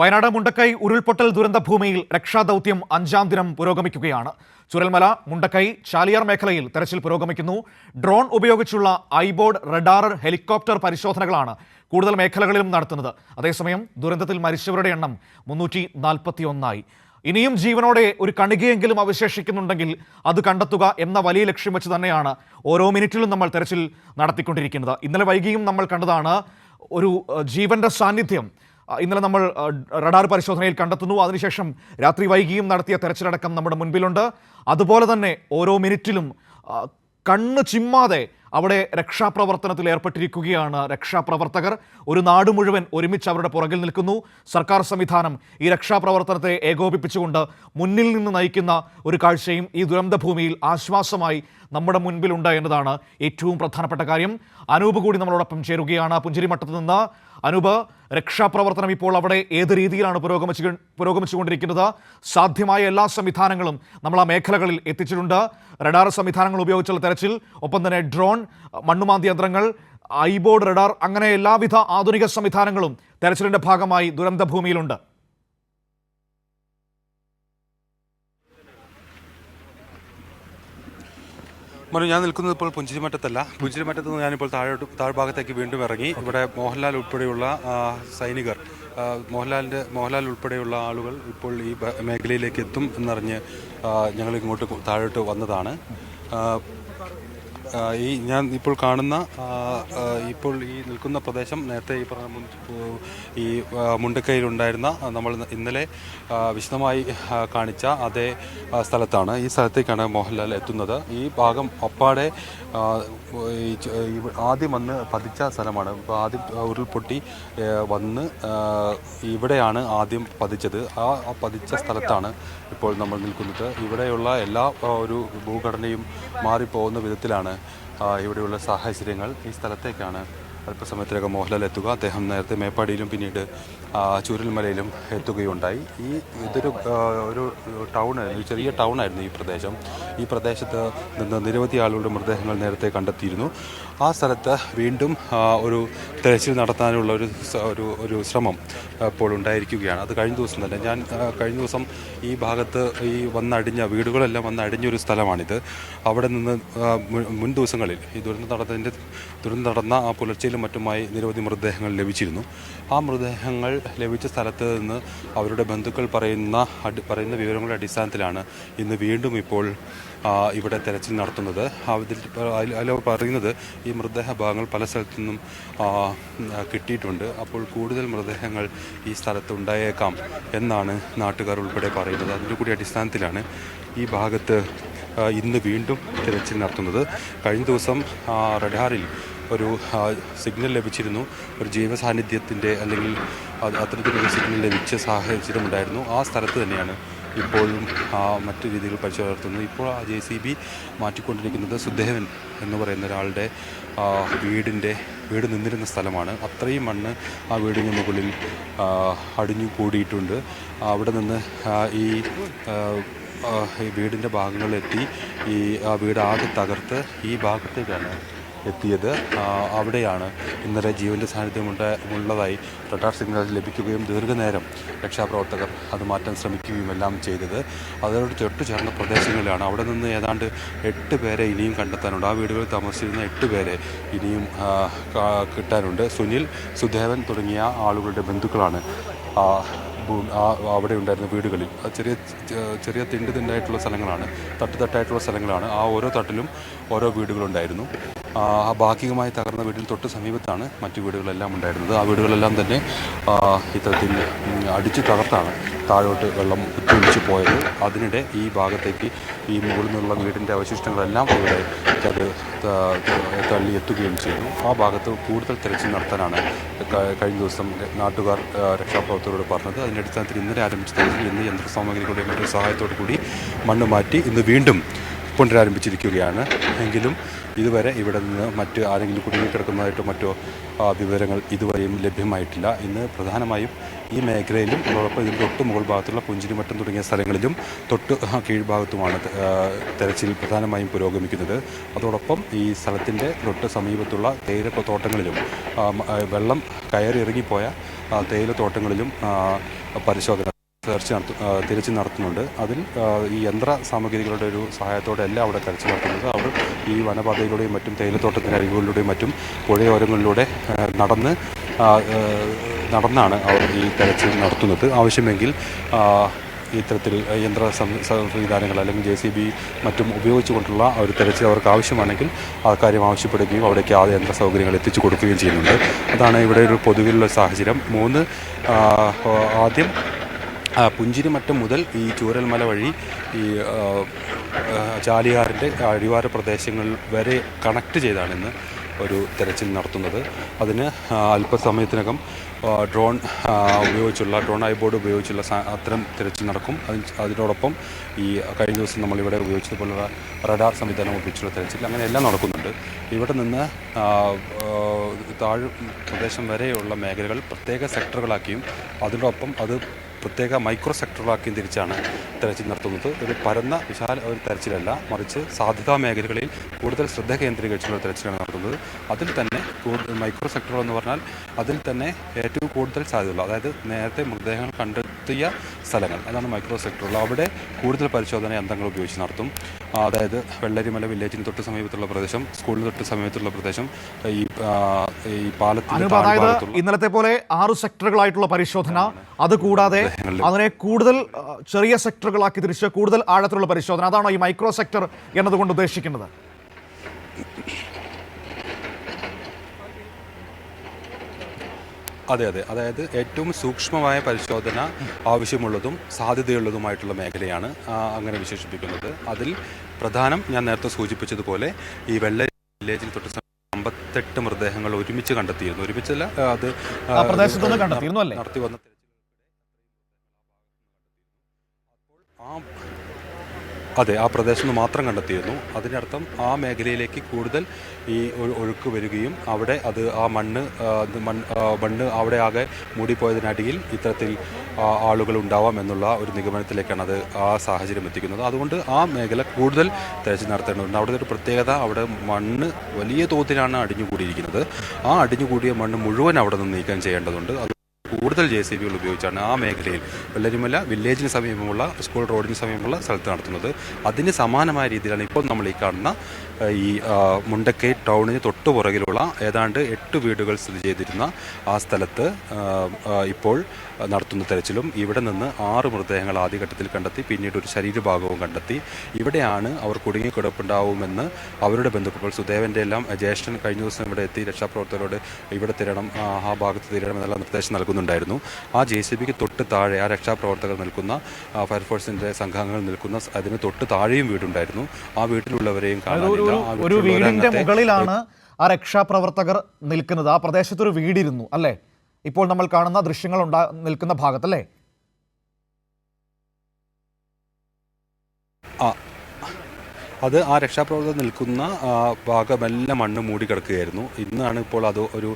വയനാട് മുണ്ടക്കൈ ഉരുൾപൊട്ടൽ ദുരന്ത ഭൂമിയിൽ രക്ഷാദൗത്യം അഞ്ചാം ദിനം പുരോഗമിക്കുകയാണ്. ചുരൽമല മുണ്ടക്കൈ ചാലിയാർ മേഖലയിൽ തെരച്ചിൽ പുരോഗമിക്കുന്നു. ഡ്രോൺ ഉപയോഗിച്ചുള്ള ഐബോർഡ് റഡാർ ഹെലികോപ്റ്റർ പരിശോധനകളാണ് കൂടുതൽ മേഖലകളിലും നടത്തുന്നത്. അതേസമയം ദുരന്തത്തിൽ മരിച്ചവരുടെ എണ്ണം മുന്നൂറ്റി നാൽപ്പത്തി ഇനിയും ജീവനോടെ ഒരു കണികയെങ്കിലും അവശേഷിക്കുന്നുണ്ടെങ്കിൽ അത് കണ്ടെത്തുക എന്ന വലിയ ലക്ഷ്യം വെച്ച് തന്നെയാണ് ഓരോ മിനിറ്റിലും നമ്മൾ തെരച്ചിൽ നടത്തിക്കൊണ്ടിരിക്കുന്നത്. ഇന്നലെ വൈകിയും നമ്മൾ കണ്ടതാണ് ഒരു ജീവന്റെ സാന്നിധ്യം ഇന്നലെ നമ്മൾ റഡാർ പരിശോധനയിൽ കണ്ടെത്തുന്നു. അതിനുശേഷം രാത്രി വൈകിയും നടത്തിയ തെരച്ചിലടക്കം നമ്മുടെ മുൻപിലുണ്ട്. അതുപോലെ തന്നെ ഓരോ മിനിറ്റിലും കണ്ണ് ചിമ്മാതെ അവിടെ രക്ഷാപ്രവർത്തനത്തിൽ ഏർപ്പെട്ടിരിക്കുകയാണ് രക്ഷാപ്രവർത്തകർ. ഒരു നാട് മുഴുവൻ ഒരുമിച്ച് അവരുടെ പുറകിൽ നിൽക്കുന്നു. സർക്കാർ സംവിധാനം ഈ രക്ഷാപ്രവർത്തനത്തെ ഏകോപിപ്പിച്ചുകൊണ്ട് മുന്നിൽ നിന്ന് നയിക്കുന്ന ഒരു കാഴ്ചയും ഈ ദുരന്തഭൂമിയിൽ ആശ്വാസമായി നമ്മുടെ മുൻപിലുണ്ട് എന്നതാണ് ഏറ്റവും പ്രധാനപ്പെട്ട കാര്യം. അനൂപ് കൂടി നമ്മളോടൊപ്പം ചേരുകയാണ്. പുഞ്ചിരിമട്ടത്ത് നിന്ന് അനൂപ് രക്ഷാപ്രവർത്തനം ഇപ്പോൾ അവിടെ ഏത് രീതിയിലാണ് പുരോഗമിച്ചു പുരോഗമിച്ചുകൊണ്ടിരിക്കുന്നത്? സാധ്യമായ എല്ലാ സംവിധാനങ്ങളും നമ്മൾ ആ മേഖലകളിൽ എത്തിച്ചിട്ടുണ്ട്. റഡാർ സംവിധാനങ്ങൾ ഉപയോഗിച്ചുള്ള തെരച്ചിൽ ഒപ്പം തന്നെ ഡ്രോൺ മണ്ണുമാന്തി യന്ത്രങ്ങൾ ഐബോർഡ് റഡാർ അങ്ങനെ എല്ലാവിധ ആധുനിക സംവിധാനങ്ങളും തെരച്ചിലിന്റെ ഭാഗമായി ദുരന്ത മനു ഞാൻ നിൽക്കുന്നത് ഇപ്പോൾ പുഞ്ചിരിമറ്റത്തല്ല. പുഞ്ചിരിമറ്റത്ത് നിന്ന് ഞാനിപ്പോൾ താഴോട്ട് താഴ്ഭാഗത്തേക്ക് വീണ്ടും ഇറങ്ങി. ഇവിടെ മോഹൻലാൽ ഉൾപ്പെടെയുള്ള സൈനികർ മോഹൻലാലിന്റെ മോഹൻലാൽ ഉൾപ്പെടെയുള്ള ആളുകൾ ഇപ്പോൾ ഈ മേഖലയിലേക്ക് എത്തും എന്നറിഞ്ഞ് ഞങ്ങൾ ഇങ്ങോട്ട് താഴോട്ട് വന്നതാണ്. ഈ ഞാൻ ഇപ്പോൾ കാണുന്ന ഇപ്പോൾ ഈ നിൽക്കുന്ന പ്രദേശം നേരത്തെ ഈ പറഞ്ഞ ഈ മുണ്ടക്കൈയിലുണ്ടായിരുന്ന നമ്മൾ ഇന്നലെ വിശദമായി കാണിച്ച അതേ സ്ഥലത്താണ് ഈ സ്ഥലത്തേക്കാണ് മോഹൻലാൽ എത്തുന്നത്. ഈ ഭാഗം അപ്പാടെ ആദ്യം വന്ന് പതിച്ച സ്ഥലമാണ്. ഇപ്പോൾ ആദ്യം ഉരുൾപൊട്ടി വന്ന് ഇവിടെയാണ് ആദ്യം പതിച്ചത്. ആ പതിച്ച സ്ഥലത്താണ് ഇപ്പോൾ നമ്മൾ നിൽക്കുന്നത്. ഇവിടെയുള്ള എല്ലാ ഒരു ഭൂഘടനയും മാറിപ്പോകുന്ന വിധത്തിലാണ് ഇവിടെയുള്ള സാഹചര്യങ്ങൾ ഈ സ്ഥലത്തേക്കാണ് അല്പസമയത്തിനകം മോഹൻലാൽ എത്തുക. അദ്ദേഹം നേരത്തെ മേപ്പാടിയിലും പിന്നീട് ചൂരൽമലയിലും എത്തുകയുണ്ടായി. ഈ ഇതൊരു ഒരു ഒരു ചെറിയ ടൗൺ ആയിരുന്നു ഈ പ്രദേശം. ഈ പ്രദേശത്ത് നിന്ന് നിരവധി ആളുകളുടെ മൃതദേഹങ്ങൾ നേരത്തെ കണ്ടെത്തിയിരുന്നു. ആ സ്ഥലത്ത് വീണ്ടും ഒരു തെരച്ചിൽ നടത്താനുള്ള ഒരു ഒരു ഒരു ശ്രമം ഇപ്പോൾ ഉണ്ടായിരിക്കുകയാണ്. അത് കഴിഞ്ഞ ദിവസം തന്നെ ഞാൻ കഴിഞ്ഞ ദിവസം ഈ ഭാഗത്ത് ഈ വന്നടിഞ്ഞ വീടുകളെല്ലാം വന്നടിഞ്ഞൊരു സ്ഥലമാണിത്. അവിടെ നിന്ന് മുൻ ദിവസങ്ങളിൽ ഈ ദുരന്തം നടന്നതിന്റെ ദുരന്തം നടന്ന ആ പുലർച്ചയിലും മറ്റുമായി നിരവധി മൃതദേഹങ്ങൾ ലഭിച്ചിരുന്നു. ആ മൃതദേഹങ്ങൾ ലഭിച്ച സ്ഥലത്ത് നിന്ന് അവരുടെ ബന്ധുക്കൾ പറയുന്ന പറയുന്ന വിവരങ്ങളുടെ അടിസ്ഥാനത്തിലാണ് ഇന്ന് വീണ്ടും ഇപ്പോൾ ഇവിടെ തെരച്ചിൽ നടത്തുന്നത്. അതിൽ അതിൽ പറയുന്നത് ഈ മൃതദേഹ ഭാഗങ്ങൾ പല സ്ഥലത്തു നിന്നും കിട്ടിയിട്ടുണ്ട്. അപ്പോൾ കൂടുതൽ മൃതദേഹങ്ങൾ ഈ സ്ഥലത്ത് ഉണ്ടായേക്കാം എന്നാണ് നാട്ടുകാർ ഉൾപ്പെടെ പറയുന്നത്. അതിന്റെ കൂടി അടിസ്ഥാനത്തിലാണ് ഈ ഭാഗത്ത് ഇന്ന് വീണ്ടും തിരച്ചിൽ നടത്തുന്നത്. കഴിഞ്ഞ ദിവസം റഡാറിൽ ഒരു സിഗ്നൽ ലഭിച്ചിരുന്നു. ഒരു ജീവസാന്നിധ്യത്തിന്റെ അല്ലെങ്കിൽ അത് അത്തരത്തിലൊരു സിഗ്നൽ ലഭിച്ച സാഹചര്യമുണ്ടായിരുന്നു. ആ സ്ഥലത്ത് തന്നെയാണ് ഇപ്പോഴും മറ്റു രീതികൾ പരിശോധന ഇപ്പോൾ ആ ജെ സി ബി മാറ്റിക്കൊണ്ടിരിക്കുന്നത്. സുദേവൻ എന്ന് പറയുന്ന ഒരാളുടെ വീടിന്റെ വീട് നിന്നിരുന്ന സ്ഥലമാണ്. അത്രയും മണ്ണ് ആ വീടിന് മുകളിൽ അടിഞ്ഞു കൂടിയിട്ടുണ്ട്. അവിടെ നിന്ന് ഈ വീടിന്റെ ഭാഗങ്ങളിലെത്തി. ഈ ആ വീട് ആകെ തകർത്ത് ഈ ഭാഗത്തേക്കാണ് എത്തിയത്. അവിടെയാണ് ഇന്നലെ ജീവന്റെ സാന്നിധ്യമുണ്ട് ഉള്ളതായി റഡാർ സിഗ്നൽ ലഭിക്കുകയും ദീർഘനേരം രക്ഷാപ്രവർത്തകർ അത് മാറ്റാൻ ശ്രമിക്കുകയും എല്ലാം ചെയ്തത്. അതോട് ചൊട്ടു ചേർന്ന പ്രദേശങ്ങളിലാണ്. അവിടെ നിന്ന് ഏതാണ്ട് എട്ട് പേരെ ഇനിയും കണ്ടെത്താനുണ്ട്. ആ വീടുകളിൽ താമസിച്ചിരുന്ന എട്ട് പേരെ ഇനിയും കിട്ടാനുണ്ട്. സുനിൽ സുദേവൻ തുടങ്ങിയ ആളുകളുടെ ബന്ധുക്കളാണ് അവിടെ ഉണ്ടായിരുന്ന വീടുകളിൽ. ചെറിയ ചെറിയ തിണ്ട് തിണ്ടായിട്ടുള്ള സ്ഥലങ്ങളാണ് തട്ട് തട്ടായിട്ടുള്ള സ്ഥലങ്ങളാണ്. ആ ഓരോ തട്ടിലും ഓരോ വീടുകളുണ്ടായിരുന്നു. ഭാഗികമായി തകർന്ന വീടിന് തൊട്ട് സമീപത്താണ് മറ്റു വീടുകളെല്ലാം ഉണ്ടായിരുന്നത്. ആ വീടുകളെല്ലാം തന്നെ ഇത്തരത്തിൽ അടിച്ചു തകർത്താണ് താഴോട്ട് വെള്ളം കുത്തിയൊഴിച്ച് പോയത്. അതിനിടെ ഈ ഭാഗത്തേക്ക് ഈ മുകളിൽ നിന്നുള്ള വീടിന്റെ അവശിഷ്ടങ്ങളെല്ലാം ഇവിടെ അത് തള്ളി എത്തുകയും ചെയ്തു. ആ ഭാഗത്ത് കൂടുതൽ തിരച്ചിൽ നടത്താനാണ് കഴിഞ്ഞ ദിവസം നാട്ടുകാർ രക്ഷാപ്രവർത്തകരോട് പറഞ്ഞത്. അതിന്റെ അടിസ്ഥാനത്തിൽ ഇന്നലെ ആരംഭിച്ച തിരച്ചിൽ ഇന്ന് യന്ത്രസാമഗ്രികളുടെ മറ്റൊരു സഹായത്തോടു കൂടി മണ്ണ് മാറ്റി ഇന്ന് വീണ്ടും പുനരാരംഭിച്ചിരിക്കുകയാണ്. എങ്കിലും ഇതുവരെ ഇവിടെ നിന്ന് മറ്റ് ആരെങ്കിലും കുടുങ്ങിക്കിടക്കുന്നതായിട്ടോ മറ്റോ വിവരങ്ങൾ ഇതുവരെയും ലഭ്യമായിട്ടില്ല. ഇന്ന് പ്രധാനമായും ഈ മേഖലയിലും അതോടൊപ്പം ഇതിന്റെ തൊട്ട് മുകൾ ഭാഗത്തുള്ള പുഞ്ചിരിമറ്റം തുടങ്ങിയ സ്ഥലങ്ങളിലും തൊട്ട് കീഴ്ഭാഗത്തുമാണ് തെരച്ചിൽ പ്രധാനമായും പുരോഗമിക്കുന്നത്. അതോടൊപ്പം ഈ സ്ഥലത്തിന്റെ തൊട്ട് സമീപത്തുള്ള തേയില തോട്ടങ്ങളിലും ആ, മ- ആ, വെള്ളം കയറി ഇറങ്ങിപ്പോയ ആ, തേയിലത്തോട്ടങ്ങളിലും പരിശോധന സെർച്ച് നടത്തു തിരച്ചിൽ നടത്തുന്നുണ്ട്. അതിൽ ഈ യന്ത്ര സാമഗ്രികളുടെ ഒരു സഹായത്തോടെ അല്ല അവിടെ തെരച്ചിൽ നടത്തുന്നത് അവർ ഈ വനപാതയിലൂടെയും മറ്റും തേയിലത്തോട്ടത്തിന്റെ അരികുകളിലൂടെയും മറ്റും പുഴയോരങ്ങളിലൂടെ നടന്ന് നടന്നാണ് അവർ ഈ തെരച്ചിൽ നടത്തുന്നത്. ആവശ്യമെങ്കിൽ ഇത്തരത്തിൽ യന്ത്ര സംവിധാനങ്ങൾ അല്ലെങ്കിൽ ജെ സി ബി മറ്റും ഉപയോഗിച്ചുകൊണ്ടുള്ള ഒരു തെരച്ചിൽ അവർക്ക് ആവശ്യമാണെങ്കിൽ ആ കാര്യം ആവശ്യപ്പെടുകയും അവിടേക്ക് ആ യന്ത്ര സൗകര്യങ്ങൾ എത്തിച്ചു കൊടുക്കുകയും ചെയ്യുന്നുണ്ട്. അതാണ് ഇവിടെ ഒരു പൊതുവിലുള്ള സാഹചര്യം. മൂന്ന് ആദ്യം പുഞ്ചിരിമറ്റം മുതൽ ഈ ചൂരൽമല വഴി ഈ ചാലിയാറിന്റെ അടിവാര പ്രദേശങ്ങൾ വരെ കണക്ട് ചെയ്താണ് ഇന്ന് ഒരു തെരച്ചിൽ നടത്തുന്നത്. അതിന് അല്പസമയത്തിനകം ഡ്രോൺ ഉപയോഗിച്ചുള്ള ഡ്രോൺ ഐ ബോർഡ് ഉപയോഗിച്ചുള്ള അത്തരം തിരച്ചിൽ നടക്കും. അതിന് അതിനോടൊപ്പം ഈ കഴിഞ്ഞ ദിവസം നമ്മളിവിടെ ഉപയോഗിച്ചതുപോലുള്ള റഡാർ സംവിധാനം ഉപയോഗിച്ചുള്ള തിരച്ചിൽ അങ്ങനെ എല്ലാം നടക്കുന്നുണ്ട്. ഇവിടെ നിന്ന് താഴ് പ്രദേശം വരെയുള്ള മേഖലകൾ പ്രത്യേക സെക്ടറുകളാക്കിയും അതിനോടൊപ്പം അത് പ്രത്യേക മൈക്രോ സെക്ടറുകളാക്കിയും തിരിച്ചാണ് തെരച്ചിൽ നടത്തുന്നത്. ഒരു പരന്ന വിശാല ഒരു തെരച്ചിലല്ല. മറിച്ച് സാധ്യതാ മേഖലകളിൽ കൂടുതൽ ശ്രദ്ധ കേന്ദ്രീകരിച്ചുള്ള തെരച്ചിലാണ് നടത്തുന്നത്. അതിൽ തന്നെ കൂടുതൽ മൈക്രോ സെക്ടറുകൾ എന്ന് പറഞ്ഞാൽ അതിൽ തന്നെ ഏറ്റവും കൂടുതൽ സാധ്യതയുള്ള അതായത് നേരത്തെ മൃതദേഹങ്ങൾ കണ്ടെത്തിയ സ്ഥലങ്ങൾ. അതാണ് മൈക്രോ സെക്ടറുകൾ അവിടെ കൂടുതൽ പരിശോധന യന്ത്രങ്ങൾ ഉപയോഗിച്ച് നടത്തും. അതായത് വെള്ളരിമല വില്ലേജിന് തൊട്ട് സമീപത്തുള്ള പ്രദേശം സ്കൂളിന് തൊട്ട് സമീപത്തുള്ള പ്രദേശം ഈ ഈ പാലത്തിന് അതായത് ഇന്നലത്തെ പോലെ ആറ് സെക്ടറുകളായിട്ടുള്ള പരിശോധന. അത് കൂടാതെ അതിനെ കൂടുതൽ ചെറിയ സെക്ടറുകളാക്കി തിരിച്ച് കൂടുതൽ ആഴത്തിലുള്ള പരിശോധന. അതാണോ ഈ മൈക്രോ സെക്ടർ എന്നതുകൊണ്ട് ഉദ്ദേശിക്കുന്നത്? അതെ അതെ. അതായത് ഏറ്റവും സൂക്ഷ്മമായ പരിശോധന ആവശ്യമുള്ളതും സാധ്യതയുള്ളതുമായിട്ടുള്ള മേഖലയാണ് അങ്ങനെ വിശേഷിപ്പിക്കുന്നത്. അതിൽ പ്രധാനം ഞാൻ നേരത്തെ സൂചിപ്പിച്ചതുപോലെ ഈ വെള്ള വില്ലേജിൽ തൊട്ട് അമ്പത്തെട്ട് മൃതദേഹങ്ങൾ ഒരുമിച്ച് കണ്ടെത്തിയിരുന്നു. ഒരുമിച്ചല്ല അത്? നടത്തി വന്ന ആ അതെ ആ പ്രദേശം നിന്ന് മാത്രം കണ്ടെത്തിയിരുന്നു. അതിനർത്ഥം ആ മേഖലയിലേക്ക് കൂടുതൽ ഈ ഒഴു- ഒഴുക്ക് വരികയും അവിടെ അത് ആ മണ്ണ് മണ്ണ് അവിടെ ആകെ മൂടിപ്പോയതിനടിയിൽ ഇത്തരത്തിൽ ആളുകൾ ഉണ്ടാവാം എന്നുള്ള ഒരു നിഗമനത്തിലേക്കാണ് അത് ആ സാഹചര്യം എത്തിക്കുന്നത്. അതുകൊണ്ട് ആ മേഖല കൂടുതൽ തെരച്ചിൽ നടത്തേണ്ടതുണ്ട്. അവിടെ ഒരു പ്രത്യേകത അവിടെ മണ്ണ് വലിയ തോതിലാണ് അടിഞ്ഞുകൂടിയിരിക്കുന്നത്. ആ അടിഞ്ഞുകൂടിയ മണ്ണ് മുഴുവൻ അവിടെ നിന്ന് നീക്കം ചെയ്യേണ്ടതുണ്ട്. കൂടുതൽ ജെ സി ബികൾ ഉപയോഗിച്ചാണ് ആ മേഖലയിൽ വെള്ളരിമല വില്ലേജിന് സമീപമുള്ള സ്കൂൾ റോഡിന് സമീപമുള്ള സ്ഥലത്ത് നടത്തുന്നത്. അതിന് സമാനമായ രീതിയിലാണ് ഇപ്പോൾ നമ്മൾ ഈ കാണുന്ന ഈ മുണ്ടക്കൈ ടൗണിന് തൊട്ടു പുറകിലുള്ള ഏതാണ്ട് എട്ട് വീടുകൾ സ്ഥിതി ചെയ്തിരുന്ന ആ സ്ഥലത്ത് ഇപ്പോൾ നടത്തുന്ന തെരച്ചിലും ഇവിടെ നിന്ന് ആറ് മൃതദേഹങ്ങൾ ആദ്യഘട്ടത്തിൽ കണ്ടെത്തി പിന്നീട് ഒരു ശരീരഭാഗവും കണ്ടെത്തി. ഇവിടെയാണ് അവർ കുടുങ്ങിക്കിടപ്പുണ്ടാവുമെന്ന് അവരുടെ ബന്ധുക്കൾ സുദേവന്റെ എല്ലാം ജ്യേഷ്ഠൻ കഴിഞ്ഞ ദിവസം ഇവിടെ എത്തി രക്ഷാപ്രവർത്തകരോട് ഇവിടെ തിരണം ആ, ഭാഗത്ത് തിരണം എന്നുള്ള നിർദ്ദേശം നൽകുന്നുണ്ടായിരുന്നു ആ ജെ സി ബിക്ക് തൊട്ട് താഴെ ആ രക്ഷാപ്രവർത്തകർ നിൽക്കുന്ന ഫയർഫോഴ്സിന്റെ ഫയർഫോഴ്സിന്റെ സംഘാംഗങ്ങൾ നിൽക്കുന്ന അതിന് തൊട്ട് താഴെയും വീടുണ്ടായിരുന്നു. ആ വീട്ടിലുള്ളവരെയും ഒരു വീടിന്റെ മുകളിലാണ് ആ രക്ഷാപ്രവർത്തകർ നിൽക്കുന്നത്. ആ പ്രദേശത്തൊരു വീടിരുന്നു അല്ലേ? ഇപ്പോൾ നമ്മൾ കാണുന്ന ദൃശ്യങ്ങൾ ഉണ്ടാ നിൽക്കുന്ന ഭാഗത്തല്ലേ? ആ അത് ആ രക്ഷാപ്രവർത്തനം നിൽക്കുന്ന ഭാഗമെല്ലാം മണ്ണ് മൂടിക്കിടക്കുകയായിരുന്നു ഇന്നാണ് ഇപ്പോൾ അത് ഒരു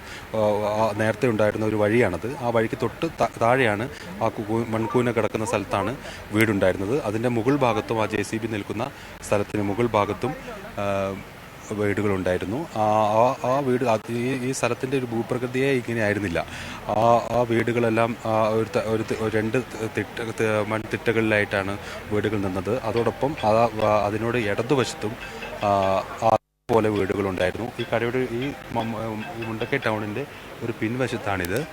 നേരത്തെ ഉണ്ടായിരുന്ന ഒരു വഴിയാണത്. ആ വഴിക്ക് തൊട്ട് താഴെയാണ് ആ മൺകൂന കിടക്കുന്ന സ്ഥലത്താണ് വീടുണ്ടായിരുന്നത്. അതിന്റെ മുകൾ ഭാഗത്തും ആ ജെ നിൽക്കുന്ന സ്ഥലത്തിന് മുകൾ ഭാഗത്തും വീടുകളുണ്ടായിരുന്നു. ആ ആ- വീട് ഈ ഈ സ്ഥലത്തിന്റെ ഒരു ഭൂപ്രകൃതിയെ ഇങ്ങനെ ആയിരുന്നില്ല. ആ ആ വീടുകളെല്ലാം ഒരു ഒരു രണ്ട് തിട്ട മൺതിട്ടകളിലായിട്ടാണ് വീടുകൾ നിന്നത്. അതോടൊപ്പം അതിനോട് ഇടതുവശത്തും പോലെ വീടുകളുണ്ടായിരുന്നു. ഈ കടയുടെ ഈ മുണ്ടക്കൈ ടൗണിന്റെ ഒരു പിൻവശത്താണിത്.